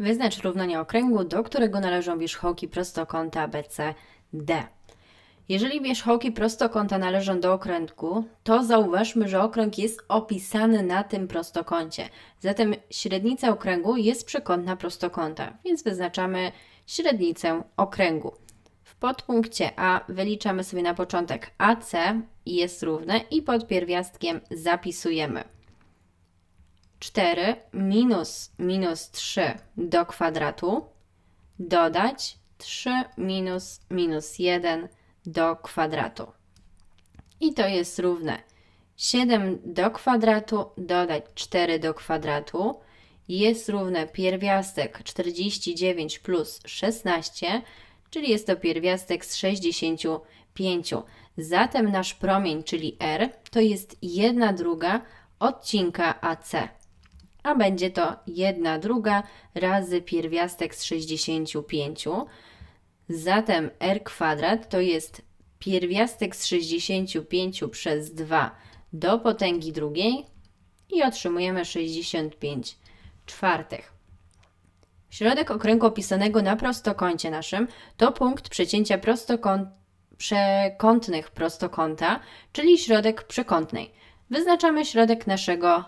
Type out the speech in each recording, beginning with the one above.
Wyznacz równanie okręgu, do którego należą wierzchołki prostokąta BCD. Jeżeli wierzchołki prostokąta należą do okręgu, to zauważmy, że okręg jest opisany na tym prostokącie. Zatem średnica okręgu jest przekątna prostokąta, więc wyznaczamy średnicę okręgu. W podpunkcie A wyliczamy sobie na początek AC jest równe i pod pierwiastkiem zapisujemy 4 minus minus 3 do kwadratu dodać 3 minus minus 1 do kwadratu. I to jest równe 7 do kwadratu dodać 4 do kwadratu jest równe pierwiastek 49 plus 16, czyli jest to pierwiastek z 65. Zatem nasz promień, czyli R, to jest 1 druga odcinka AC a będzie to 1 druga razy pierwiastek z 65. Zatem r kwadrat to jest pierwiastek z 65 przez 2 do potęgi drugiej i otrzymujemy 65 czwartych. Środek okręgu opisanego na prostokącie naszym to punkt przecięcia prostokąt, przekątnych prostokąta, czyli środek przekątnej. Wyznaczamy środek naszego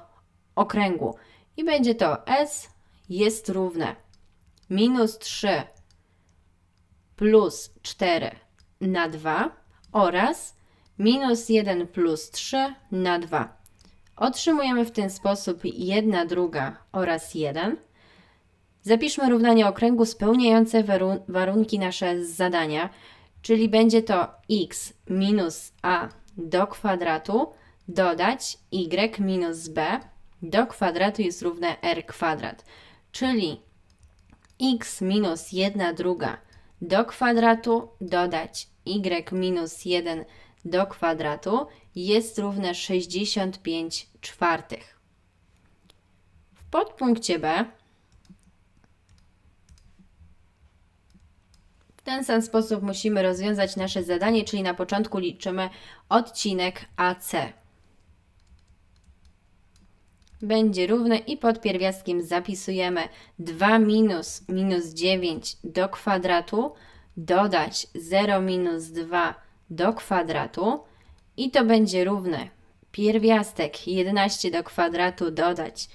okręgu i będzie to S jest równe minus 3 plus 4 na 2 oraz minus 1 plus 3 na 2. Otrzymujemy w ten sposób 1 druga oraz 1. Zapiszmy równanie okręgu spełniające warun warunki nasze zadania, czyli będzie to x minus a do kwadratu dodać y minus b do kwadratu jest równe r kwadrat, czyli x minus 1 druga do kwadratu dodać y minus 1 do kwadratu jest równe 65 czwartych. W podpunkcie B w ten sam sposób musimy rozwiązać nasze zadanie, czyli na początku liczymy odcinek AC będzie równe i pod pierwiastkiem zapisujemy 2 minus minus 9 do kwadratu, dodać 0 minus 2 do kwadratu i to będzie równe pierwiastek 11 do kwadratu dodać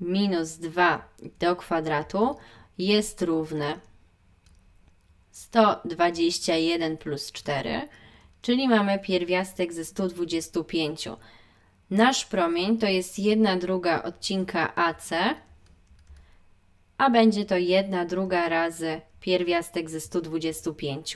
minus 2 do kwadratu jest równe 121 plus 4, czyli mamy pierwiastek ze 125. Nasz promień to jest 1 druga odcinka AC, a będzie to 1 druga razy pierwiastek ze 125.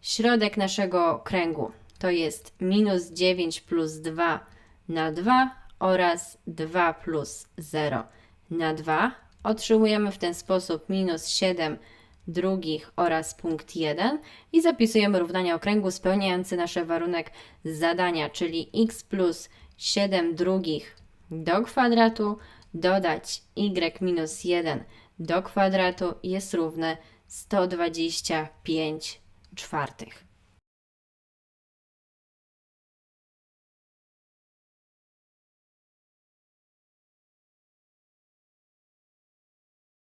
Środek naszego kręgu to jest minus 9 plus 2 na 2 oraz 2 plus 0 na 2. Otrzymujemy w ten sposób minus 7 drugich oraz punkt 1 i zapisujemy równanie okręgu spełniający nasz warunek zadania, czyli x plus 7 drugich do kwadratu dodać y minus 1 do kwadratu jest równe 125 czwartych.